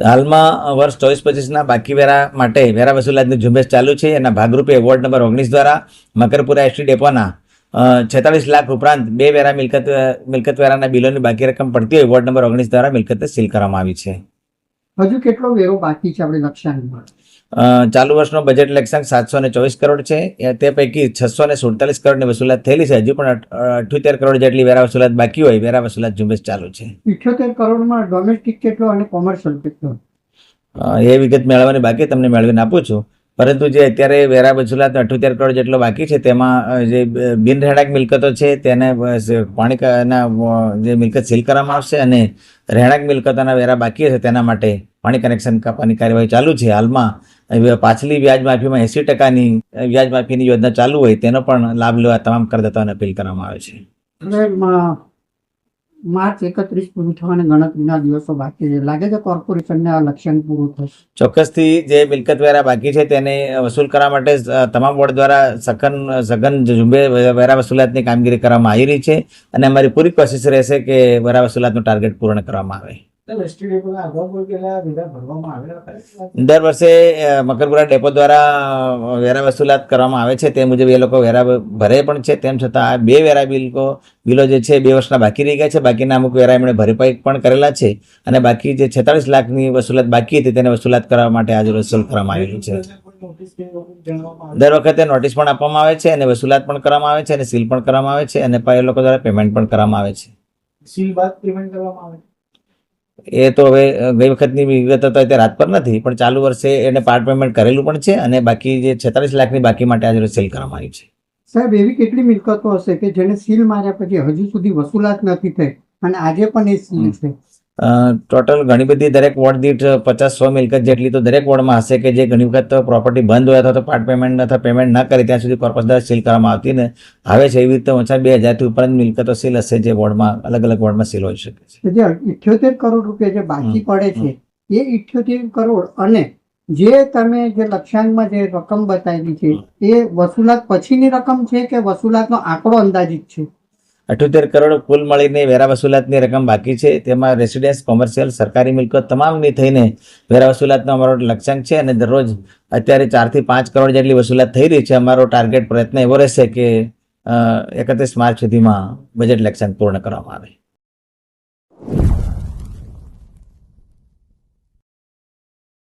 હાલમાં વર્ષ ચોવીસ પચીસના બાકી વેરા માટે વેરા વસૂલાતની ઝુંબેશ ચાલુ છે. એના ભાગરૂપે વોર્ડ નંબર ઓગણીસ દ્વારા મકરપુરા એસટી ડેપોના છેતાલીસ લાખ ઉપરાંત બે વેરા મિલકત મિલકત વેરાના બિલોની બાકી રકમ પડતી હોય વોર્ડ નંબર ઓગણીસ દ્વારા મિલકત સીલ કરવામાં આવી છે. હજુ કેટલો વેરો બાકી છે આપણે લક્ષ્યાંકમાં ચાલુ વર્ષનો બજેટ લક્ષ્યાંક સાતસો ને ચોવીસ કરોડ છે. તે પૈકી છસો ને સુડતાલીસ કરોડની વસૂલાત થયેલી છે. હજુ પણ અઠ્યોતેર કરોડ જેટલી વેરા વસૂલાત બાકી હોય વેરા વસૂલાત ઝુંબેશ ચાલુ છે. ઇઠ્યોતેર કરોડમાં ડોમેસ્ટિક કેટલો અને કોમર્શિયલ કેટલો? એ વિગત મેળવવાની બાકી તમને મેળવીને આપું છું. પરંતુ જે અત્યારે વેરા વસૂલાત અઠ્યોતેર કરોડ જેટલો બાકી છે તેમાં જે બ- બિન રહેણાંક મિલકતો છે તેને બસ પાણી ક- ના અ, જે મિલકત સીલ કરવામાં આવશે અને રહેણાંક મિલકતોના વેરા બાકી હશે તેના માટે પાણી કનેક્શન કાપવાની કાર્યવાહી ચાલુ છે. હાલમાં પાછલી વ્યાજ માફીમાં એંસી ટકાની વ્યાજ માફીની યોજના ચાલુ હોય તેનો પણ લાભ લેવા તમામ કરદાતાઓને અપીલ કરવામાં આવે છે. માર્ચ એકત્રીસ પૂરું થવાને ગણતરીના દિવસો બાકી છે. લાગે છે કોર્પોરેશનને આ લક્ષ્યાંક પૂરું થશે. ચોક્કસથી જે મિલકત વેરા બાકી છે તેને વસૂલ કરવા માટે તમામ બોર્ડ દ્વારા સઘન સઘન ઝુંબે વેરા વસૂલાતની કામગીરી કરવામાં આવી રહી છે અને અમારી પૂરી કોશિશ રહેશે કે વેરા વસૂલાતનું ટાર્ગેટ પૂર્ણ કરવામાં આવે. દર વર્ષે મકરપુરા ડેપો દ્વારા વેરા વસૂલાત કરવામાં આવે છે. તે મુજબ એ લોકો વેરા ભરે પણ છે. તેમ છતાં આ બે વેરા બિલકો બિલો જે છે બે વર્ષના બાકી રહી ગયા છે. બાકીના અમુક વેરા એમણે ભરપાઈ પણ કરેલા છે. અને બાકી જે છેતાલીસ લાખની વસૂલાત બાકી હતી તેને વસૂલાત કરવા માટે આજે વસૂલ કરવામાં આવેલું છે. દર વખતે નોટિસ પણ આપવામાં આવે છે અને વસૂલાત પણ કરવામાં આવે છે અને સીલ પણ કરવામાં આવે છે અને એ લોકો દ્વારા પેમેન્ટ પણ કરવામાં આવે છે. સીલ બાદ પેમેન્ટ કરવામાં આવે એ તો હવે ગઈ વખતની વિગત તો અત્યારે રાત પર નથી પણ ચાલુ વર્ષે એને પાર્ટ પેમેન્ટ કરેલું પણ છે અને બાકી જે છેતાલીસ લાખની બાકી માટે આજે સીલ કરવામાં આવી છે. સાહેબ એવી કેટલી મિલકતો હશે કે જેને સીલ માર્યા પછી હજુ સુધી વસૂલાત નથી થઈ અને આજે પણ એ સીલ છે? ટોટલ ઘણી બધી દરેક વોર્ડ દીઠ પચાસ સો મિલકત જેટલી તો દરેક વોર્ડમાં હશે કે જે ઘણી વખત પ્રોપર્ટી બંધ હોય અથવા તો પાર્ટ પેમેન્ટ અથવા પેમેન્ટ ન કરે ત્યાં સુધી કોર્પસ દ્વારા સીલ કરવામાં આવતી ને આવે છે એવી રીતે ઓછા બે હજારથી ઉપરાંત મિલકતો સીલ હશે જે વોર્ડમાં અલગ અલગ વોર્ડમાં સીલ હોઈ શકે છે. જે ઇઠ્યોતેર કરોડ રૂપિયા જે બાકી પડે છે એ ઇઠ્યોતેર કરોડ અને જે તમે જે લક્ષ્યાંકમાં જે રકમ બતાવી છે એ વસૂલાત પછીની રકમ છે કે વસૂલાતનો આંકડો અંદાજિત છે? અઠ્યોતેર કરોડ કુલ મળીને વેરા વસૂલાતની રકમ બાકી છે. તેમાં રેસિડેન્સ, કોમર્શિયલ, સરકારી મિલકત તમામની થઈને વેરા વસૂલાતનો અમારો લક્ષ્યાંક છે અને દરરોજ અત્યારે ચારથી પાંચ કરોડ જેટલી વસૂલાત થઈ રહી છે. અમારો ટાર્ગેટ પ્રયત્ન એવો રહેશે કે એકત્રીસ માર્ચ સુધીમાં બજેટ લક્ષ્યાંક પૂર્ણ કરવામાં આવે.